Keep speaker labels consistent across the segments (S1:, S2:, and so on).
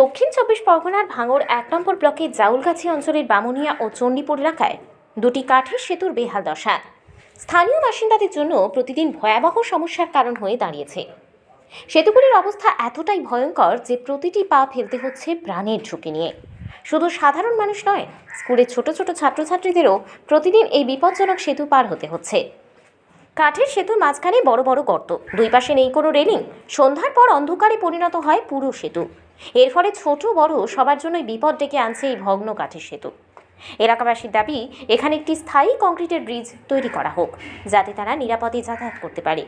S1: দক্ষিণ চব্বিশ পরগনার ভাঙড় এক নম্বর ব্লকের জাউলগাছি অঞ্চলের বামুনিয়া ও চণ্ডীপুর এলাকায় দুটি কাঠের সেতুর বেহাল দশা। স্থানীয় বাসিন্দাদের জন্য প্রতিদিন ভয়াবহ সমস্যার কারণ হয়ে দাঁড়িয়েছে। সেতুগুলির অবস্থা এতটাই ভয়ঙ্কর যে প্রতিটি পা ফেলতে হচ্ছে প্রাণের ঝুঁকি নিয়ে। শুধু সাধারণ মানুষ নয়, স্কুলের ছোট ছোট ছাত্রছাত্রীদেরও প্রতিদিন এই বিপজ্জনক সেতু পার হতে হচ্ছে। কাঠের সেতুর মাঝখানে বড় বড় গর্ত, দুই পাশে নেই কোনো রেলিং, সন্ধ্যার পর অন্ধকারে পরিণত হয় পুরো সেতু। এর ফলে ছোট বড় সবার জন্যই বিপদ ডেকে আনছে এই ভগ্ন কাঠের সেতু। এলাকাবাসীর দাবি, এখানে একটি স্থায়ী কংক্রিটের ব্রিজ তৈরি করা হোক, যাতে তারা নিরাপদে যাতায়াত করতে পারে।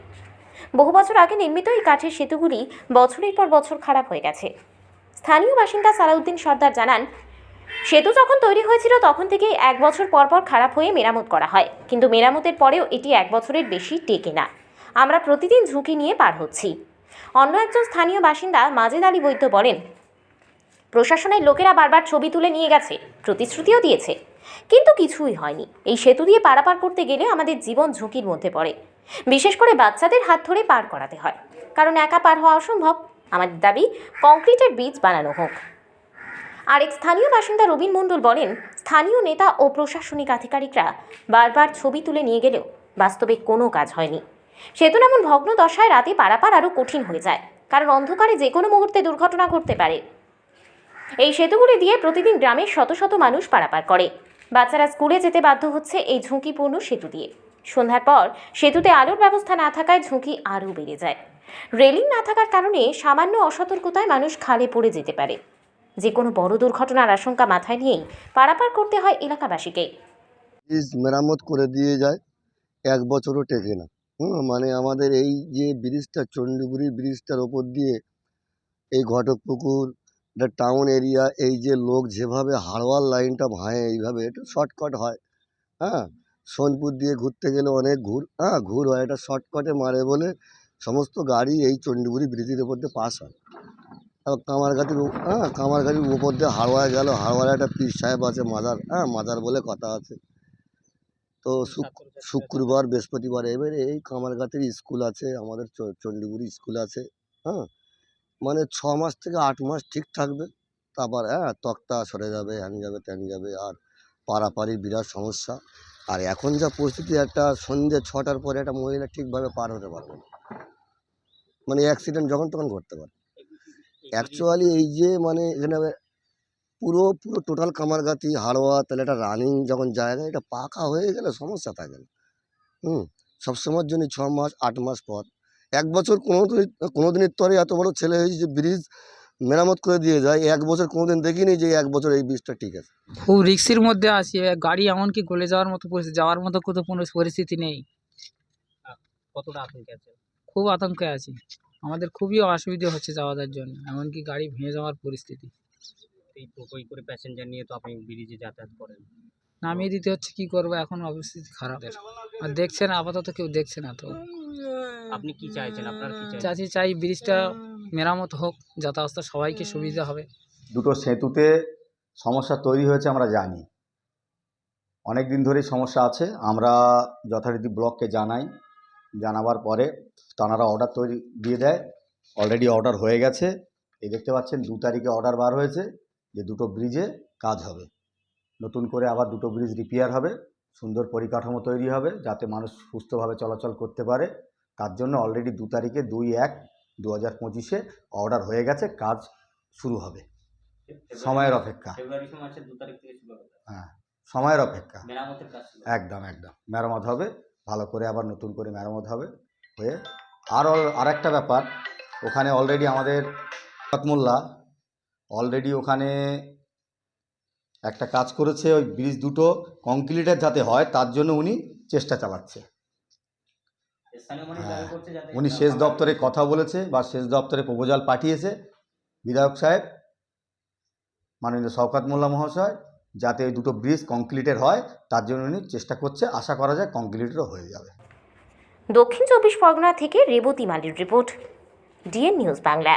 S1: বহু বছর আগে নির্মিত এই কাঠের সেতুগুলি বছরের পর বছর খারাপ হয়ে গেছে। স্থানীয় বাসিন্দা সালাউদ্দিন সর্দার জানান, সেতু যখন তৈরি হয়েছিল তখন থেকেই এক বছর পর পর খারাপ হয়ে মেরামত করা হয়, কিন্তু মেরামতের পরেও এটি এক বছরের বেশি টেকে না। আমরা প্রতিদিন ঝুঁকি নিয়ে পার হচ্ছি। অন্য একজন স্থানীয় বাসিন্দা মাজেদ আলী বৈদ্য বলেন, প্রশাসনের লোকেরা বারবার ছবি তুলে নিয়ে গেছে, প্রতিশ্রুতিও দিয়েছে, কিন্তু কিছুই হয়নি। এই সেতু দিয়ে পারাপার করতে গেলে আমাদের জীবন ঝুঁকির মধ্যে পড়ে। বিশেষ করে বাচ্চাদের হাত ধরে পার করাতে হয়। কারণ একা পার হওয়া অসম্ভব। আমাদের দাবি, কংক্রিটের বীজ বানানো হোক। আরেক স্থানীয় বাসিন্দা রবীন মণ্ডল বলেন, স্থানীয় নেতা ও প্রশাসনিক আধিকারিকরা বারবার ছবি তুলে নিয়ে গেলেও বাস্তবে কোনো কাজ হয়নি। সেতু এমন ভগ্ন দশায় রাতে পারাপার আরও কঠিন হয়ে যায়, কারণ অন্ধকারে যে কোনো মুহূর্তে দুর্ঘটনা ঘটতে পারে। এই সেতুগুলি দিয়ে প্রতিদিন গ্রামের শত শত মানুষ পারাপার করে। বাচ্চারা স্কুলে যেতে বাধ্য হচ্ছে এই ঝুঁকিপূর্ণ সেতু দিয়ে। সন্ধ্যার পর সেতুতে আলোর ব্যবস্থা না থাকায় ঝুঁকি আরও বেড়ে যায়। রেলিং না থাকার কারণে সামান্য অসতর্কতায় মানুষ খালে পড়ে যেতে পারে। যে কোনো বড় দুর্ঘটনার আশঙ্কা মাথায় নিয়েই পারাপার করতে হয় এলাকাবাসীকে।
S2: মেরামত করে দিয়ে যায়, এক বছরও টেকে না। হুম মানে আমাদের এই যে ব্রিজটা, চণ্ডীপুরি ব্রিজটার ওপর দিয়ে এই ঘটকপুকুর এটা টাউন এরিয়া এই যে লোক যেভাবে হাড়োয়ার লাইনটা ভাঙে, এইভাবে একটু শর্টকাট হয়। হ্যাঁ সোনপুর দিয়ে ঘুরতে গেলে অনেক ঘুর হ্যাঁ ঘুর হয়। এটা শর্টকাটে মারে বলে সমস্ত গাড়ি এই চণ্ডীপুরি ব্রিজের ওপর দিয়ে পাস হয়। আর কামারঘাটির হ্যাঁ কামারঘাটির উপর দিয়ে হাড়োয়ায় গেল। হাড়োয়ায় একটা পীর সাহেব আছে, মাজার হ্যাঁ মাজার বলে কথা আছে। তো শুক- শুক্রবার বৃহস্পতিবার এবারে এই কামারঘাটের স্কুল আছে আমাদের চ- চণ্ডীপুরি স্কুল আছে হ্যাঁ? মানে ছ মাস থেকে আট মাস ঠিক থাকবে। তারপর হ্যাঁ তক্তা সরে যাবে হ্যান যাবে ত্যান যাবে আর পারাপারি বিরাট সমস্যা। আর এখন যা পরিস্থিতি একটা সন্ধ্যে ছটার পরে একটা মহিলা ঠিকভাবে পার হতে পারবে না। মানে অ্যাক্সিডেন্ট যখন তখন ঘটতে পারে। অ্যাকচুয়ালি এই যে মানে এখানে পুরো পুরো টোটাল কামারগাতি হাড়োয়া তাহলে একটা রানিং যখন জায়গা এটা পাকা হয়ে গেলে সমস্যা থাকে না। হুম সবসময়ের জন্য ছ মাস আট মাস পর। এক বছর কোনো দিন কোনো দিনের তরে এত বড় ছেলে হয়েছে যে ব্রিজ মেরামত করে দিয়ে যায় এক বছর কোনো দিন দেখিনি যে এক বছর এই ব্রিজটা ঠিক আছে।
S3: খুব রিক্সের মধ্যে আছি গাড়ি এমনকি গলে যাওয়ার মতো পরিস্থিতি যাওয়ার মতো কোনো কোনো পরিস্থিতি নেই।
S4: কতটা আতঙ্কে আছে?
S3: খুব আতঙ্কে আছি। আমাদের খুবই অসুবিধা হচ্ছে যাওয়ার জন্য এমনকি গাড়ি ভেঙে যাওয়ার পরিস্থিতি।
S4: এই টোটোই করে প্যাসেঞ্জার নিয়ে তো আপনি ব্রিজে যাতায়াত করেন।
S3: নামিয়ে দিতে হচ্ছে কি করব? এখন অবস্থিতি খারাপ। আর দেখছে না আপাতত কেউ দেখছে না তো।
S4: আপনি কি চাইছেন? আপনার কি চাইছেন?
S3: চাচি চাই ব্রিজটা মেরামত হোক যাতায়াত সবাইকে সুবিধা হবে।
S5: দুটো সেতুতে সমস্যা তৈরি হয়েছে আমরা জানি। অনেক দিন ধরেই সমস্যা আছে। আমরা যথারীতি ব্লককে জানাই। জানাবার পরে তানারা অর্ডার তৈরি দিয়ে দেয়। অলরেডি অর্ডার হয়ে গেছে। এই দেখতে পাচ্ছেন দু তারিখে অর্ডার বার হয়েছে। যে দুটো ব্রিজে কাজ হবে। নতুন করে আবার দুটো ব্রিজ রিপেয়ার হবে সুন্দর পরিকাঠামো তৈরি হবে যাতে মানুষ সুস্থভাবে চলাচল করতে পারে। তার জন্য অলরেডি দু তারিখে দুই এক দু হাজার পঁচিশে অর্ডার হয়ে গেছে কাজ শুরু হবে। সময়ের অপেক্ষা। হ্যাঁ সময়ের অপেক্ষা। একদম একদম। মেরামত হবে ভালো করে আবার নতুন করে মেরামত হবে হয়ে। আর আর একটা ব্যাপার ওখানে অলরেডি আমাদের মোল্লা অলরেডি ওখানে একটা কাজ করেছে ওই ব্রিজ দুটো কংক্রিটের যাতে হয় তার জন্য উনি চেষ্টা চালাচ্ছে। হ্যাঁ, উনি সেচ দপ্তরে কথা বলেছে বা সেচ দপ্তরে প্রপোজাল পাঠিয়েছে। বিধায়ক সাহেব মাননীয় শওকাত মোল্লা মহাশয় যাতে ওই দুটো ব্রিজ কংক্রিটের হয় তার জন্য উনি চেষ্টা করছে। আশা করা যায় কংক্রিটেরও হয়ে যাবে।
S1: দক্ষিণ চব্বিশ পরগনা থেকে রেবতী মালির রিপোর্ট। DN news Bangla.